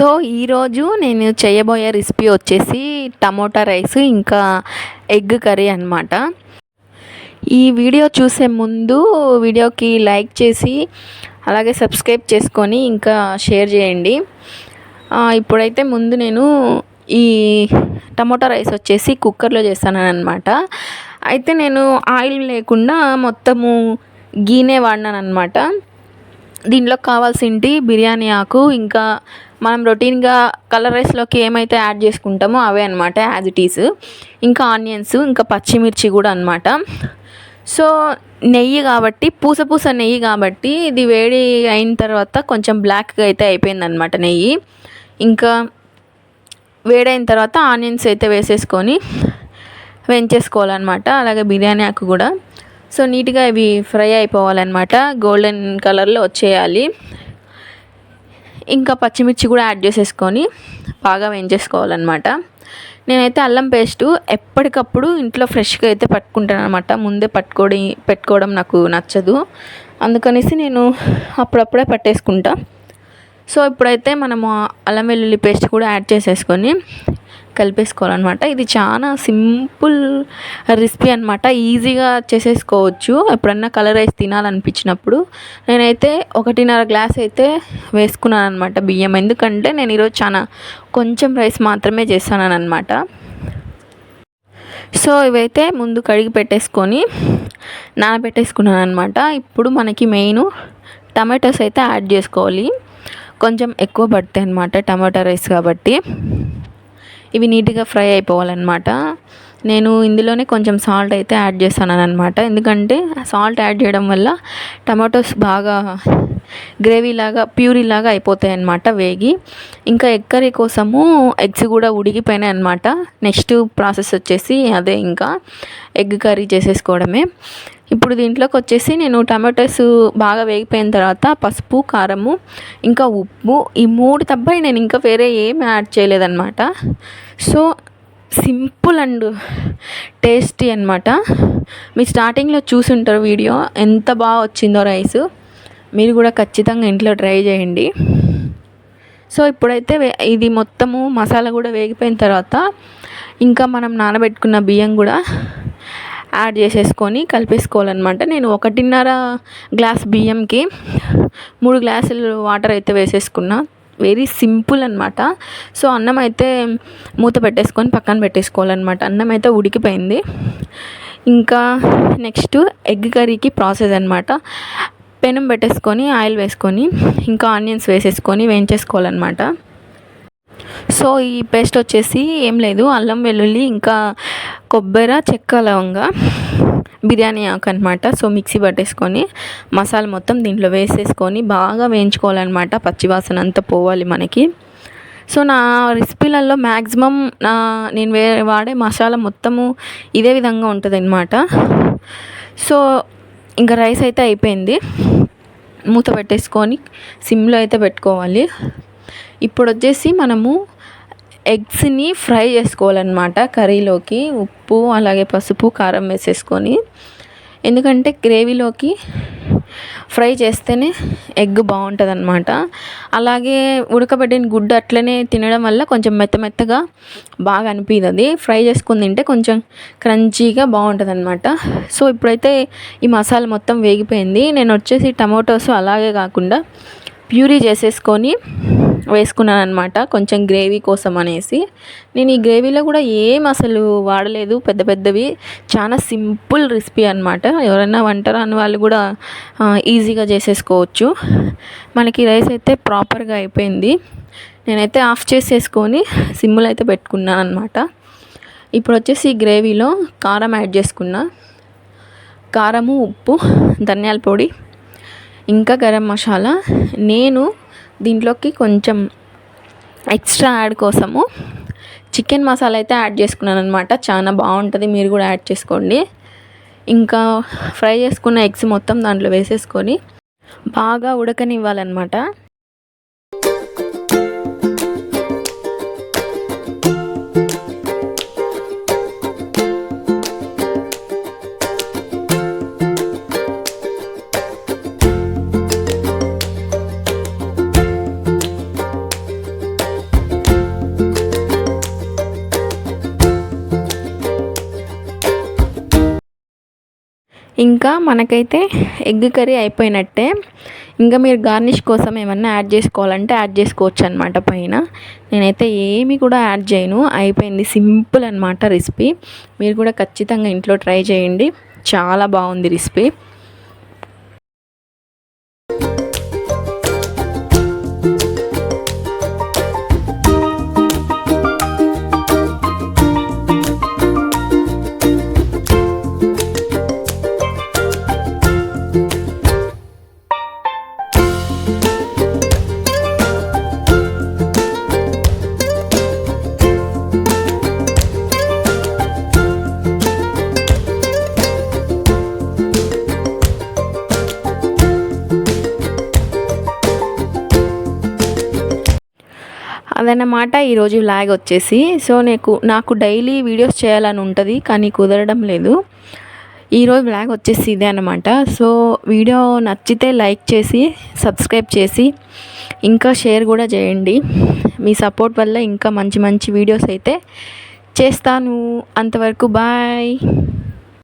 So ఈరోజు నేను చేయబోయే రెసిపీ వచ్చేసి టమోటా రైస్ ఇంకా ఎగ్ కర్రీ అనమాట ఈ వీడియో చూసే ముందు వీడియోకి లైక్ చేసి అలాగే సబ్స్క్రైబ్ చేసుకొని ఇంకా షేర్ చేయండి. ఇప్పుడైతే ముందు నేను ఈ టమోటా రైస్ వచ్చేసి కుక్కర్లో చేస్తాను అనమాట అయితే నేను ఆయిల్ లేకుండా మొత్తము గీనే వాడినాను అనమాట దీంట్లో కావాల్సింటి బిర్యానీ ఆకు ఇంకా మనం రొటీన్గా కలర్ రైస్లోకి ఏమైతే యాడ్ చేసుకుంటామో అవే అనమాట యాజ్ ఇట్ ఈస్ ఇంకా ఆనియన్స్ ఇంకా పచ్చిమిర్చి కూడా అనమాట సో నెయ్యి కాబట్టి పూస పూస నెయ్యి కాబట్టి ఇది వేడి అయిన తర్వాత కొంచెం బ్లాక్గా అయితే అయిపోయిందనమాట నెయ్యి. ఇంకా వేడైన తర్వాత ఆనియన్స్ అయితే వేసేసుకొని వేయించేసుకోవాలన్నమాట అలాగే బిర్యానీ ఆకు కూడా. సో నీట్గా ఇవి ఫ్రై అయిపోవాలన్నమాట గోల్డెన్ కలర్లో వచ్చేయాలి. ఇంకా పచ్చిమిర్చి కూడా యాడ్ చేసేసుకొని బాగా వేయించేసుకోవాలన్నమాట. నేనైతే అల్లం పేస్టు ఎప్పటికప్పుడు ఇంట్లో ఫ్రెష్గా అయితే పట్టుకుంటాను అనమాట ముందే పట్టుకోడి పెట్టుకోవడం నాకు నచ్చదు. అందుకనేసి నేను అప్పుడప్పుడే పట్టేసుకుంటా. సో ఇప్పుడైతే మనము అల్లం వెల్లుల్లి పేస్ట్ కూడా యాడ్ చేసేసుకొని కలిపేసుకోవాలన్నమాట. ఇది చాలా సింపుల్ రెసిపీ అనమాట ఈజీగా చేసేసుకోవచ్చు. ఎప్పుడన్నా కలర్ రైస్ తినాలనిపించినప్పుడు. నేనైతే ఒకటిన్నర గ్లాస్ అయితే వేసుకున్నాను అనమాట బియ్యం. ఎందుకంటే నేను ఈరోజు చాలా కొంచెం రైస్ మాత్రమే చేస్తాను అనమాట సో ఇవైతే ముందు కడిగి పెట్టేసుకొని నానబెట్టేసుకున్నాను అనమాట ఇప్పుడు మనకి మెయిన్ టమాటోస్ అయితే యాడ్ చేసుకోవాలి. కొంచెం ఎక్కువ పడతాయి అనమాట టమాటా రైస్ కాబట్టి. ఇవి నీట్గా ఫ్రై అయిపోవాలన్నమాట. నేను ఇందులోనే కొంచెం సాల్ట్ అయితే యాడ్ చేస్తాను అనమాట ఎందుకంటే సాల్ట్ యాడ్ చేయడం వల్ల టమాటోస్ బాగా గ్రేవీ లాగా ప్యూరీ లాగా అయిపోతాయి అన్నమాట వేగి. ఇంకా ఎగ్ కర్రీ కోసము ఎగ్స్ కూడా ఉడికిపోయినాయి అనమాట నెక్స్ట్ ప్రాసెస్ వచ్చేసి అదే ఇంకా ఎగ్ కర్రీ చేసేసుకోవడమే. ఇప్పుడు దీంట్లోకి వచ్చేసి నేను టమాటోస్ బాగా వేగిపోయిన తర్వాత పసుపు కారము ఇంకా ఉప్పు. ఈ మూడు తప్ప నేను ఇంకా వేరే ఏమి యాడ్ చేయలేదన్నమాట. సో సింపుల్ అండ్ టేస్టీ అనమాట మీరు స్టార్టింగ్లో చూసుంటారు వీడియో ఎంత బాగా వచ్చిందో రైస్. మీరు కూడా ఖచ్చితంగా ఇంట్లో ట్రై చేయండి. సో ఇప్పుడైతే వే- ఇది మొత్తము మసాలా కూడా వేగిపోయిన తర్వాత ఇంకా మనం నానబెట్టుకున్న బియ్యం కూడా యాడ్ చేసేసుకొని కలిపేసుకోవాలన్నమాట. నేను ఒకటిన్నర గ్లాస్ బియ్యంకి మూడు గ్లాసులు వాటర్ అయితే వేసేసుకున్నా. వెరీ సింపుల్ అనమాట సో అన్నం అయితే మూత పెట్టేసుకొని పక్కన పెట్టేసుకోవాలన్నమాట. అన్నం అయితే ఉడికిపోయింది. ఇంకా నెక్స్ట్ ఎగ్ కర్రీకి ప్రాసెస్ అనమాట పెనం పెట్టేసుకొని ఆయిల్ వేసుకొని ఇంకా ఆనియన్స్ వేసేసుకొని వేయించేసుకోవాలన్నమాట. సో ఈ పేస్ట్ వచ్చేసి ఏం లేదు అల్లం వెల్లుల్లి ఇంకా కొబ్బరి చెక్క లవంగా బిర్యానీ ఆకు అనమాట సో మిక్సీ పట్టేసుకొని మసాలా మొత్తం దీంట్లో వేసేసుకొని బాగా వేయించుకోవాలన్నమాట పచ్చివాసన అంతా పోవాలి మనకి. సో నా రెసిపీలలో మ్యాక్సిమం నా నేను వే వాడే మసాలా మొత్తము ఇదే విధంగా ఉంటుంది అనమాట సో ఇంకా రైస్ అయితే అయిపోయింది. మూత పెట్టేసుకొని సిమ్లో అయితే పెట్టుకోవాలి. ఇప్పుడు వచ్చేసి మనము ఎగ్స్ని ఫ్రై చేసుకోవాలన్నమాట కర్రీలోకి. ఉప్పు అలాగే పసుపు కారం వేసేసుకొని. ఎందుకంటే గ్రేవీలోకి ఫ్రై చేస్తేనే ఎగ్ బాగుంటుంది అనమాట అలాగే ఉడకబెట్టిన గుడ్డు అట్లనే తినడం వల్ల కొంచెం మెత్త మెత్తగా బాగా అనిపిస్తుంది అది ఫ్రై చేసుకుని తింటే కొంచెం క్రంచీగా బాగుంటుంది అనమాట సో ఇప్పుడైతే ఈ మసాలా మొత్తం వేగిపోయింది. నేను వచ్చేసి టమాటోస్ అలాగే కాకుండా ప్యూరీ చేసేసుకొని వేసుకున్నాను అనమాట కొంచెం గ్రేవీ కోసం అనేసి. నేను ఈ గ్రేవీలో కూడా ఏం అసలు వాడలేదు. పెద్ద పెద్దవి. చాలా సింపుల్ రెసిపీ అనమాట ఎవరైనా వంట రాని వాళ్ళు కూడా ఈజీగా చేసేసుకోవచ్చు. మనకి రైస్ అయితే ప్రాపర్గా అయిపోయింది. నేనైతే ఆఫ్ చేసేసుకొని సిమ్ములు అయితే పెట్టుకున్నాను అనమాట ఇప్పుడు వచ్చేసి ఈ గ్రేవీలో కారం యాడ్ చేసుకున్నా. కారము ఉప్పు ధనియాల పొడి ఇంకా గరం మసాలా. నేను దీంట్లోకి కొంచెం ఎక్స్ట్రా యాడ్ కోసము చికెన్ మసాలా అయితే యాడ్ చేసుకున్నాను అనమాట చాలా బాగుంటుంది మీరు కూడా యాడ్ చేసుకోండి. ఇంకా ఫ్రై చేసుకున్న ఎగ్స్ మొత్తం దాంట్లో వేసేసుకొని బాగా ఉడకనివ్వాలన్నమాట. ఇంకా మనకైతే ఎగ్ కర్రీ అయిపోయినట్టే. ఇంకా మీరు గార్నిష్ కోసం ఏమన్నా యాడ్ చేసుకోవాలంటే యాడ్ చేసుకోవచ్చు అనమాట పైన. నేనైతే ఏమి కూడా యాడ్ చేయను. అయిపోయింది సింపుల్ అనమాట రెసిపీ. మీరు కూడా ఖచ్చితంగా ఇంట్లో ట్రై చేయండి. చాలా బాగుంది రెసిపీ. అదన్నమాట ఈరోజు ల్యాగ్ వచ్చేసి. సో నాకు నాకు డైలీ వీడియోస్ చేయాలని ఉంటుంది కానీ కుదరడం లేదు. ఈరోజు ల్యాగ్ వచ్చేసి ఇదే అనమాట సో వీడియో నచ్చితే లైక్ చేసి సబ్స్క్రైబ్ చేసి ఇంకా షేర్ కూడా చేయండి. మీ సపోర్ట్ వల్ల ఇంకా మంచి మంచి వీడియోస్ అయితే చేస్తాను. అంతవరకు బాయ్